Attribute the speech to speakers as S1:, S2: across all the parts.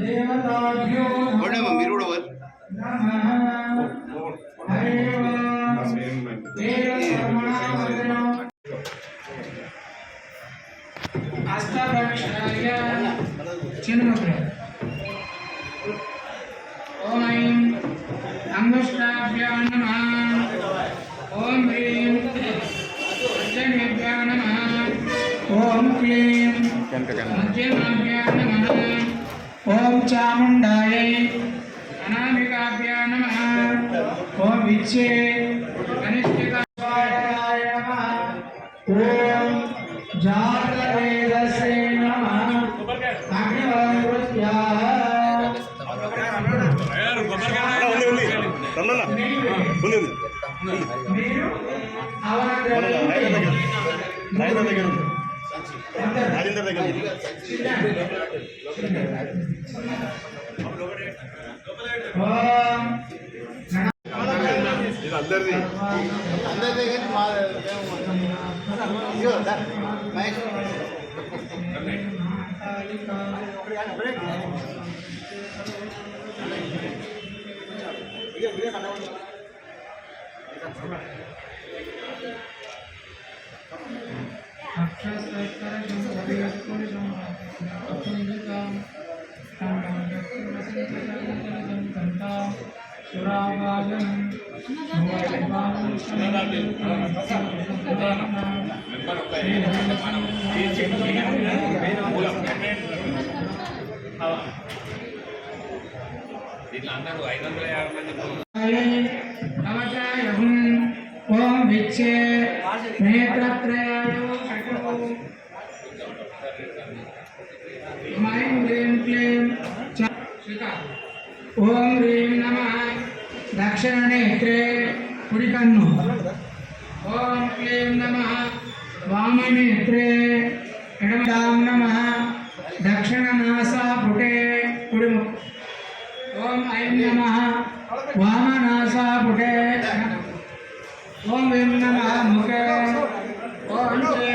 S1: దేవతాభ్యో ఓం క్లీం ఓం చాముండాయై అనామికాభ్యా నమః ఓం విచ్చే కనిష్ఠికాయ నమః ఓం జాతవేదసే నమః మీరు
S2: మన రాజేంద్ర దగ్గర ఉంది. రాజేంద్ర దగ్గర ఉంది. ఇది అందరిది.
S3: అందరి దగ్గర మా ఇదిగో దా, మహేష్
S1: నమచాయహం ఓం విచ్చే నేత్రత్రయాయ మైం హ్రీం క్లీం ఓం హ్రీం నమ. దక్షిణ నేత్రే కుడి కన్ను ఓం క్లీం నమ. వామనేత్రే ఎడమదాం నమ. దక్షిణ నాసాపుటే కుడి ముక్కు ఓం ఐం నమ. వామ నాస పుటే ఓం హ్రీం నమ ముఖే. ఓం క్లీం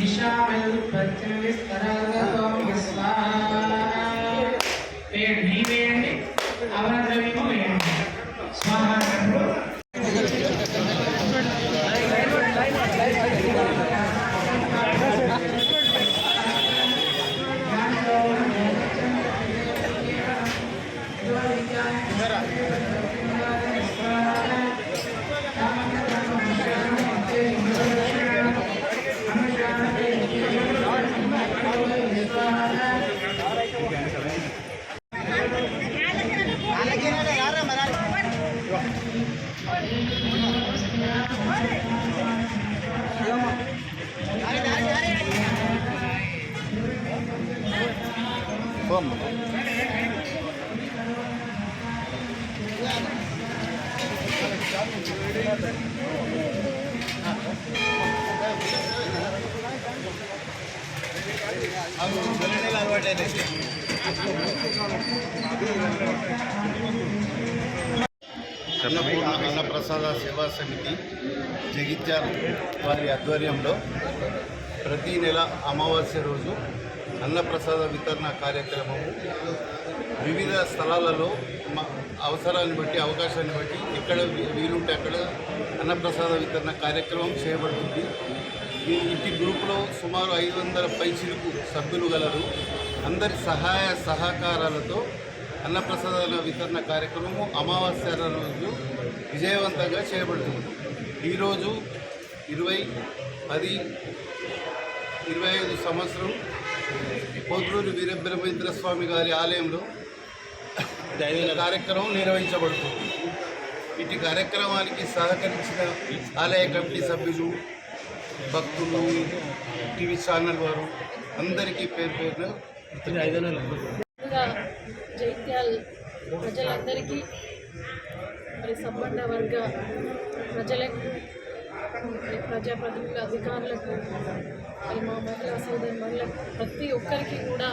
S1: నిశామయుత్పత్తివిస్తరాగతో వేయండి
S3: అలవాటు అన్నపూర్ణ అన్నప్రసాద సేవా సమితి జగిత్యాల వారి ఆధ్వర్యంలో ప్రతి నెల అమావాస్య రోజు అన్నప్రసాద వితరణ కార్యక్రమము. వివిధ స్థలాలలో మా అవసరాన్ని బట్టి అవకాశాన్ని బట్టి ఎక్కడ వీలుంటే అక్కడ అన్నప్రసాద వితరణ కార్యక్రమం చేయబడుతుంది. ఇంటి గ్రూపులో సుమారు ఐదు వందల పైచిలుకు సభ్యులు గలరు. అందరి సహాయ సహకారాలతో అన్నప్రసాదాల వితరణ కార్యక్రమము అమావాస్య రోజు విజయవంతంగా చేయబడుతుంది. ఈరోజు ఇరవై పది ఇరవై ఐదు సంవత్సరం పోతులూరు వీరబ్రహ్మేంద్ర స్వామి గారి ఆలయంలో ఈ కార్యక్రమం నిర్వహించబడుతుంది. ఇటు కార్యక్రమానికి సహకరించిన ఆలయ కమిటీ సభ్యులు భక్తులు టీవీ ఛానల్ వారు అందరికీ పేరు పేరున
S4: ముందుగా ప్రజలందరికీ మరి సంబంధ వర్గ ప్రజలకు మరి ప్రజాప్రతినిధుల అధికారులకు మరి మా మహిళా సోదరి మహిళలకు ప్రతి ఒక్కరికి కూడా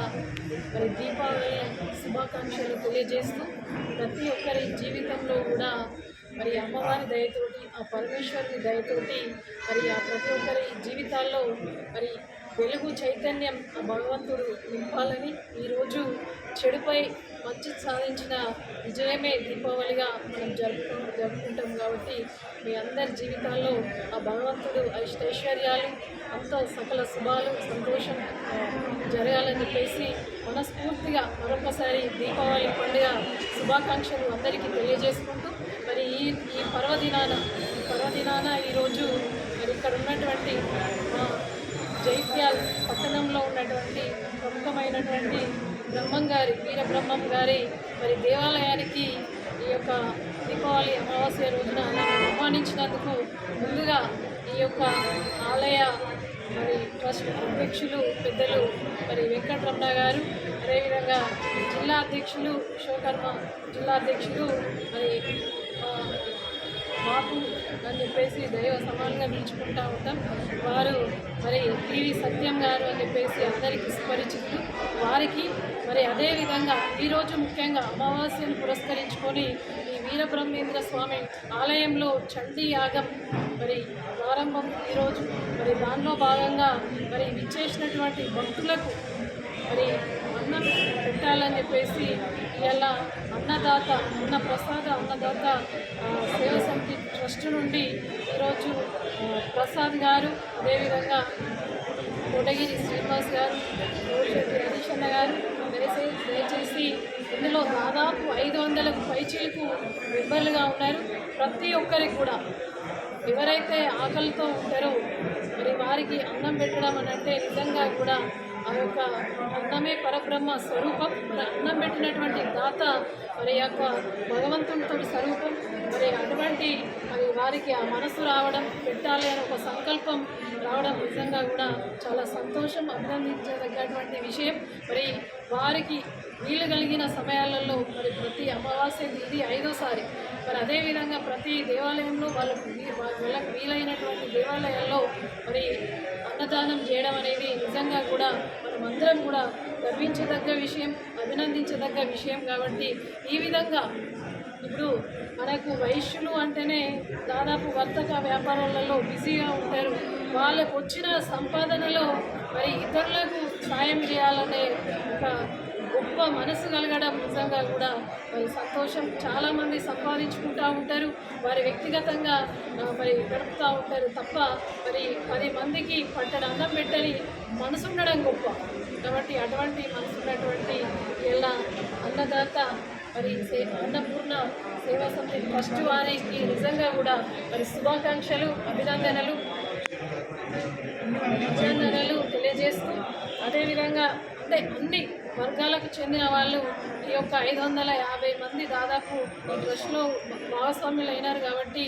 S4: మరి దీపావళి శుభాకాంక్షలు తెలియజేస్తూ ప్రతి ఒక్కరి జీవితంలో కూడా మరి అమ్మవారి దయతోటి ఆ పరమేశ్వరుని దయతోటి మరి ఆ ప్రతి ఒక్కరి జీవితాల్లో మరి వెలుగు చైతన్యం ఆ భగవంతుడు నింపాలని ఈరోజు చెడుపై మంచి సాధించిన విజయమే దీపావళిగా మనం జరుపుకు జరుపుకుంటాం కాబట్టి మీ అందరి జీవితాల్లో ఆ భగవంతుడు ఐశ్వర్యాలు అంతా సకల శుభాలు సంతోషం జరగాలని చెప్పేసి మనస్ఫూర్తిగా మరొకసారి దీపావళి పండుగ శుభాకాంక్షలు అందరికీ తెలియజేసుకుంటూ మరి ఈ ఈ పర్వదినాన ఈ పర్వదినాన ఈరోజు మరి ఇక్కడ ఉన్నటువంటి మా జైత్యాల్ పట్టణంలో ఉన్నటువంటి ప్రముఖమైనటువంటి బ్రహ్మం గారి వీర బ్రహ్మం గారి మరి దేవాలయానికి ఈ యొక్క దీపావళి అమావాస్య రోజున నన్ను ఆహ్వానించినందుకు ముందుగా ఈ యొక్క ఆలయ మరి ట్రస్ట్ అధ్యక్షులు పెద్దలు మరి వెంకటరమణ గారు అదేవిధంగా జిల్లా అధ్యక్షులు విశ్వకర్మ జిల్లా అధ్యక్షులు మరి మాకు అని చెప్పేసి దైవ సమానంగా పిలుచుకుంటా ఉంటాం. వారు మరి టీవీ సత్యం గారు అని చెప్పేసి అందరికీ సుపరిచితులు. వారికి మరి అదేవిధంగా ఈరోజు ముఖ్యంగా అమావాస్యను పురస్కరించుకొని ఈ వీరబ్రహ్మేంద్ర స్వామి ఆలయంలో చండీ యాగం మరి ప్రారంభం ఈరోజు మరి దానిలో భాగంగా మరి విచ్చేసినటువంటి భక్తులకు మరి అన్నం పెట్టాలని చెప్పేసి ఇలా అన్నదాత అన్న ప్రసాద అన్నదాత సేవా సేవ సమితి ట్రస్ట్ నుండి ఈరోజు ప్రసాద్ గారు అదేవిధంగా కోటగిరి శ్రీనివాస్ గారు కోటిరెడ్డి హరీష్ అన్న గారు దయచేసి దయచేసి ఇందులో దాదాపు ఐదు వందలకు పైచీలకు మెంబర్లుగా ఉన్నారు. ప్రతి ఒక్కరికి కూడా ఎవరైతే ఆకలితో ఉంటారో మరి వారికి అన్నం పెట్టడం అని అంటే నిజంగా కూడా ఆ యొక్క అన్నమే పరబ్రహ్మ స్వరూపం. మరి అన్నం పెట్టినటువంటి దాత మరి యొక్క భగవంతునితో స్వరూపం. మరి అటువంటి మరి వారికి ఆ మనసు రావడం పెట్టాలి అనే ఒక సంకల్పం రావడం నిజంగా కూడా చాలా సంతోషం అభినందించదగ్గటువంటి విషయం. మరి వారికి వీలు కలిగిన సమయాలలో మరి ప్రతి అమావాస్య ఇది ఐదోసారి. మరి అదేవిధంగా ప్రతి దేవాలయంలో వాళ్ళకు వీ- వాళ్ళకు వీలైనటువంటి దేవాలయాల్లో మరి అన్నదానం చేయడం అనేది నిజంగా కూడా మనమందరం కూడా గర్వించదగ్గ విషయం అభినందించదగ్గ విషయం కాబట్టి ఈ విధంగా ఇప్పుడు మనకు వైశ్యులు అంటేనే దాదాపు వర్తక వ్యాపారాలలో బిజీగా ఉంటారు. వాళ్ళకు వచ్చిన సంపాదనలో మరి ఇతరులకు సాయం చేయాలనే ఒక గొప్ప మనసు కలగడం నిజంగా కూడా మరి సంతోషం చాలామంది సంపాదించుకుంటూ ఉంటారు. వారి వ్యక్తిగతంగా మరి గడుపుతూ ఉంటారు తప్ప మరి పది మందికి పట్టణ అన్నం పెట్టని మనసు ఉండడం గొప్ప. కాబట్టి అటువంటి మనసు ఉన్నటువంటి ఎలా అన్నదాత మరి సే అన్నపూర్ణ సేవా సమితి ఫస్ట్ వారికి నిజంగా కూడా మరి శుభాకాంక్షలు అభినందనలు. అభినందనలు తెలియజేస్తూ అదేవిధంగా అంటే అన్ని వర్గాలకు చెందిన వాళ్ళు ఈ యొక్క ఐదు వందల యాభై మంది దాదాపు ఈ ట్రస్ట్లో భాగస్వాములు అయినారు కాబట్టి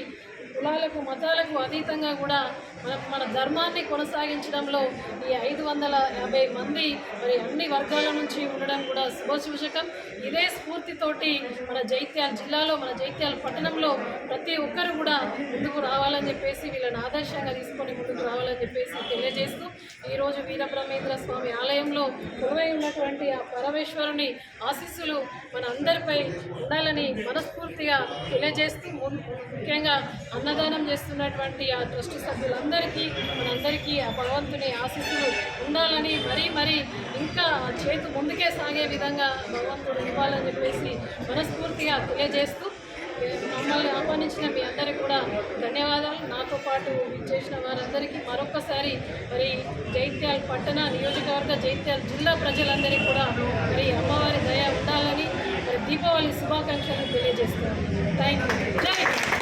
S4: కులాలకు మతాలకు అతీతంగా కూడా మన మన ధర్మాన్ని కొనసాగించడంలో ఈ ఐదు వందల యాభై మంది మరి అన్ని వర్గాల నుంచి ఉండడం కూడా శుభసూచకం. ఇదే స్ఫూర్తితోటి మన జైత్యాల జిల్లాలో మన జైత్యాల పట్టణంలో ప్రతి ఒక్కరు కూడా ముందుకు రావాలని చెప్పేసి వీళ్ళని ఆదర్శంగా తీసుకొని ముందుకు రావాలని చెప్పేసి తెలియజేస్తూ ఈరోజు వీరబ్రహ్మేంద్ర స్వామి ఆలయంలో కొలువై ఉన్నటువంటి ఆ పరమేశ్వరుని ఆశీస్సులు మన అందరిపై ఉండాలని మనస్ఫూర్తిగా తెలియజేస్తూ ముఖ్యంగా అన్నదానం చేస్తున్నటువంటి ఆ ట్రస్ట్ సభ్యులందరికీ మనందరికీ ఆ భగవంతుని ఆశీస్సులు ఉండాలని మరీ మరీ ఇంకా ఆ చేతు ముందుకే సాగే విధంగా భగవంతుడు ఇవ్వాలని చెప్పేసి మనస్ఫూర్తిగా తెలియజేస్తూ మమ్మల్ని ఆహ్వానించిన మీ అందరికీ కూడా ధన్యవాదాలు. నాతో పాటు చేసిన వారందరికీ మరొకసారి మరి జైత్యాల పట్టణ నియోజకవర్గ జైత్యాల జిల్లా ప్రజలందరికీ కూడా మరి అమ్మవారి దయ ఉండాలని మరి దీపావళి శుభాకాంక్షలు తెలియజేస్తున్నాను. Thank you